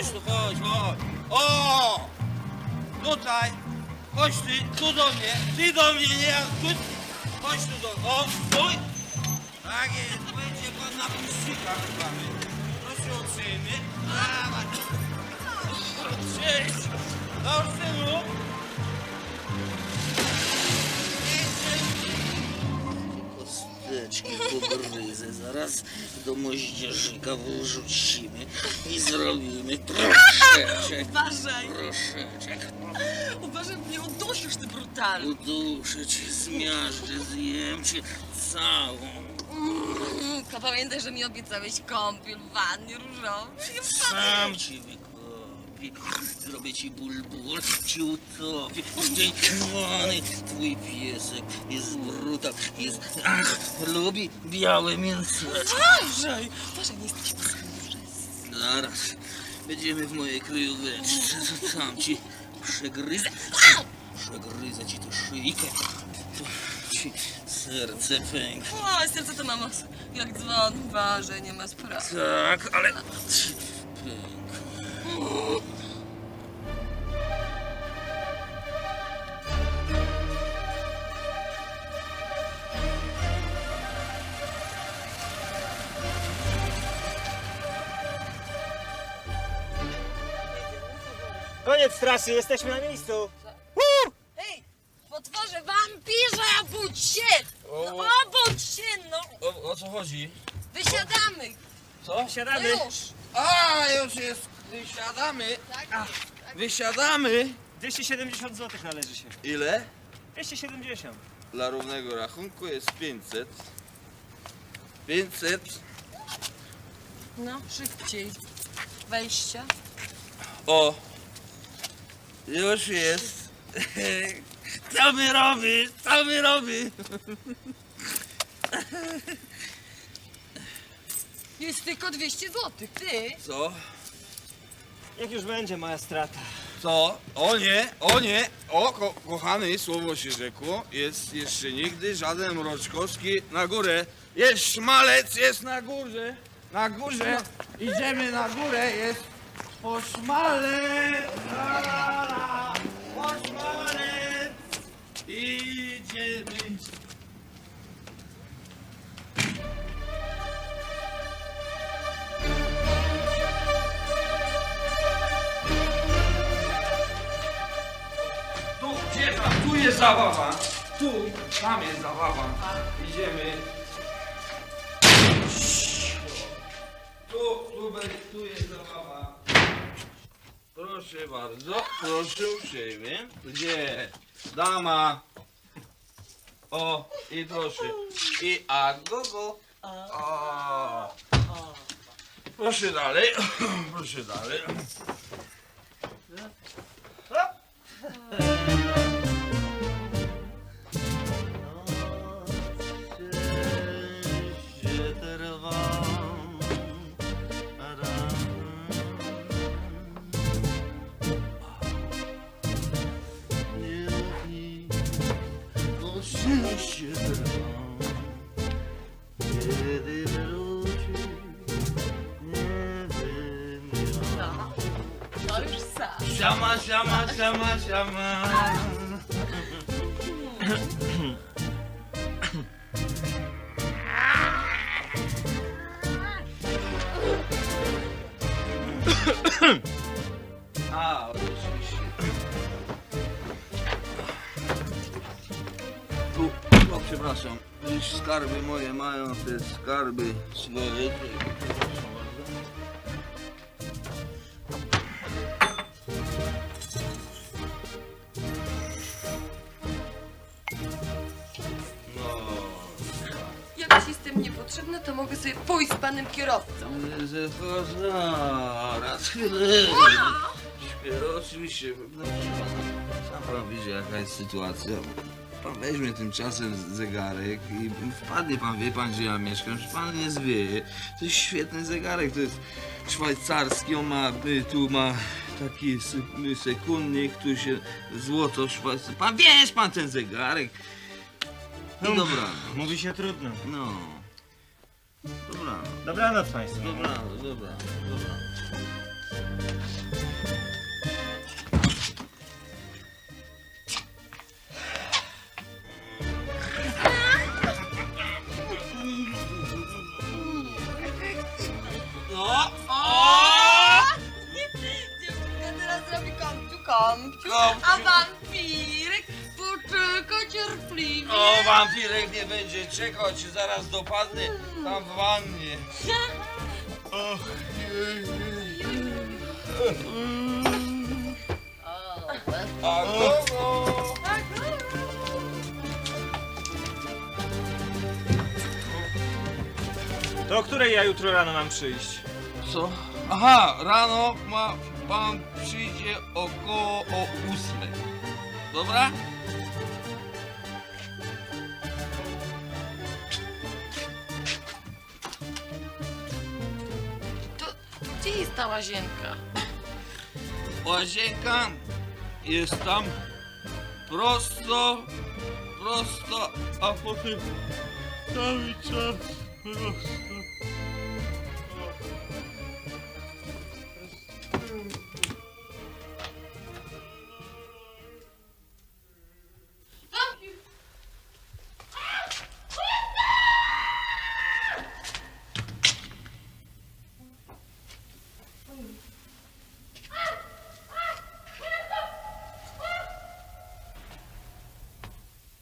chodź tu, chodź, chodź. O! Tutaj. Chodź ty, tu do mnie. Ty do mnie, nie ja tu. Chodź tu do... O, stój. Tak jest, będzie pan na puścikach mamy. Proszę uprzejmie. Dawaj. Cześć. Dobrze, synu. Zaraz do moździerzyka wrzucimy i zrobimy proszeczek, Uważaj, proszeczek. uważaj, mnie udusisz, ty brutal. Uduszę cię, zmiażdżę, zjem cię całą. Tylko pamiętaj, że mi obiecałeś kąpiel w wannie różowej. Sam ci wykopię. Zrobię ci ból, ból, ci utopię. Twój piesek jest brutal, jest... Ach, lubi białe mięseczko. Uważaj, uważaj, nie jesteś Zaraz będziemy w mojej kryjóweczce, sam ci przegryzę. Przegryzę ci tę szyjkę. To ci serce pęknie. O, serce to mama, jak dzwon, uważaj, nie ma sprawy. Tak, ale ci pęknie. Koniec trasy, jesteśmy na miejscu. Hej, potworzę wampirze, obudź się! No obudź się, no! O, o co chodzi? Wysiadamy! Co? No Siadamy. już! A, już jest. Wysiadamy. Wysiadamy. 270 zł należy się. Ile? 270. Dla równego rachunku jest 500. 500. No, szybciej. Wejścia. O! Już jest. Co my robi? Co my robi? Jest tylko 200 zł, ty! Co? Jak już będzie moja strata. Co? O nie, o nie! O, ko kochany, słowo się rzekło. Jest jeszcze nigdy żaden mroczkowski na górę. Jest szmalec, jest na górze. Na górze. Idziemy na górę, jest po szmalec. La, la, la. Po szmalec. Idziemy. Jest zabawa. Tu, tam jest zabawa. Idziemy. Tu, tu, tu jest zabawa. Proszę bardzo, proszę uprzejmie. Gdzie? Dama. O, i proszę. I a go, go. O. Proszę dalej, proszę dalej. Siama, siama, siama. A, oczywiście. Tu, o, przepraszam. Już skarby moje mają te skarby swoje. To mogę sobie pójść z panem kierowcą. Zaraz oczywiście. No, Sam pan widzi jaka jest sytuacja. Pan weźmie tymczasem zegarek i wpadnie pan, wie pan gdzie ja mieszkam, że pan nie zwieje. To jest świetny zegarek, to jest szwajcarski, on ma, y, tu ma taki s- y, sekundnik, tu się złoto szwajcarskie. Pan wiesz pan ten zegarek. No dobra, Mówi się trudno. no. Dobra, Dobranoc Państwu. dobra, dobra, dobra. No, o! Dziewczynka teraz zrobi kamciu, kamciu, Kamciu. a poczeka cierpliwie. O, wampirek nie będzie czekał, ci zaraz dopadnie tam w wannie. Och, jej, jej. A kogo? To o której ja jutro rano mam przyjść? Co? Aha, rano ma pan przyjdzie około o ósmej. Dobra? Gdzie jest ta łazienka? Łazienka jest tam prosto, prosto, a potem cały czas prosto.